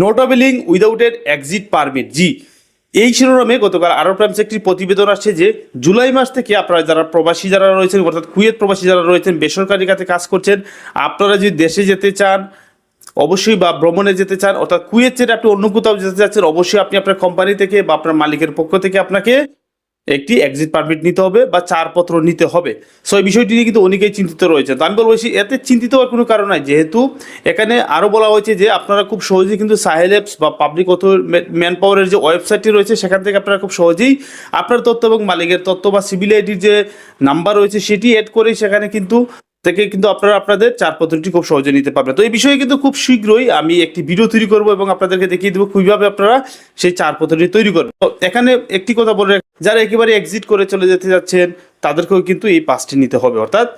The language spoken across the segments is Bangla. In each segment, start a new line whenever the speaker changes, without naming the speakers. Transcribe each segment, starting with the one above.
নো ট্রাভেলিং উইদাউট এর এক্সিট পারমিট জি এই শিরোনামে গতকাল আরব টাইমস একটি প্রতিবেদন আসছে যে জুলাই মাস থেকে আপনারা যারা প্রবাসী যারা রয়েছেন, অর্থাৎ কুয়েত প্রবাসী যারা রয়েছেন, বেসরকারি কাছে কাজ করছেন, আপনারা যদি দেশে যেতে চান, অবশ্যই বা ভ্রমণে যেতে চান, অর্থাৎ কুয়েত ছেড়ে আপনি অন্য কোথাও যেতে চাচ্ছেন, অবশ্যই আপনি আপনার কোম্পানি থেকে বা আপনার মালিকের পক্ষ থেকে আপনাকে একটি এক্সিট পারমিট নিতে হবে বা চারপত্র নিতে হবে। সো এই বিষয়টি নিয়ে কিন্তু অনেকেই চিন্তিত রয়েছে। তো আমি বলব এতে চিন্তিত হওয়ার কোনো কারণ নাই। যেহেতু এখানে আরও বলা হয়েছে যে আপনারা খুব সহজেই কিন্তু সাহেল অ্যাপস বা পাবলিক অথ ম্যান পাওয়ারের যে ওয়েবসাইটটি রয়েছে, সেখান থেকে আপনারা খুব সহজেই আপনার তথ্য এবং মালিকের তথ্য বা সিভিল আইডির যে নাম্বার রয়েছে, সেটি অ্যাড করেই সেখানে কিন্তু থেকে কিন্তু আপনারা আপনাদের চারপত্রটি খুব সহজে নিতে পারবেন। তো এই বিষয়ে কিন্তু খুব শীঘ্রই আমি একটি ভিডিও তৈরি করব এবং আপনাদেরকে দেখিয়ে দেবো কীভাবে আপনারা সেই চারপত্রটি তৈরি করবেন। তো এখানে একটি কথা বলে যারা একেবারে এক্সিট করে চলে যেতে যাচ্ছেন, তাদেরকেও কিন্তু এই পাসটি নিতে হবে। অর্থাৎ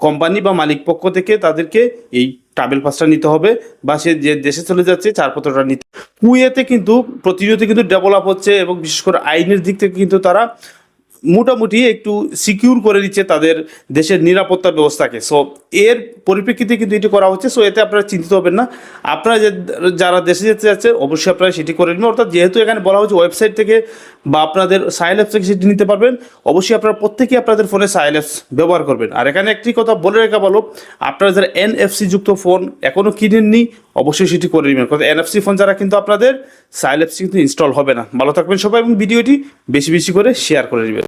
কোম্পানি বা মালিক পক্ষ থেকে তাদেরকে এই ট্রাভেল পাসটা নিতে হবে বা সে যে দেশে চলে যাচ্ছে চারপত্রটা নিতে কুয়েতে কিন্তু প্রতিনিয়ত কিন্তু ডেভেলপ হচ্ছে এবং বিশেষ করে আইনের দিক থেকে কিন্তু তারা মোটামুটি একটু সিকিউর করে দিচ্ছে তাদের দেশের নিরাপত্তা ব্যবস্থাকে। সো এর পরিপ্রেক্ষিতে কিন্তু এটি করা হচ্ছে। সো এতে আপনারা চিন্তিত হবেন না। আপনারা যে, যারা দেশে যেতে যাচ্ছেন অবশ্যই আপনারা সেটি করে নেবেন। অর্থাৎ যেহেতু এখানে বলা হচ্ছে ওয়েবসাইট থেকে বা আপনাদের সাইল অ্যাপস থেকে সেটি নিতে পারবেন, অবশ্যই আপনারা প্রত্যেকেই আপনাদের ফোনে সাইল অ্যাপস ব্যবহার করবেন। আর এখানে একটি কথা বলে রাখা ভালো আপনারা যারা এনএফসি যুক্ত ফোন এখনও কিনেননি, অবশ্যই সেটি করে নেবেন। কারণ এনএফসি ফোন যারা কিন্তু আপনাদের সাইল অ্যাপস কিন্তু ইনস্টল হবে না। ভালো থাকবেন সবাই এবং ভিডিওটি বেশি বেশি করে শেয়ার করে নেবেন।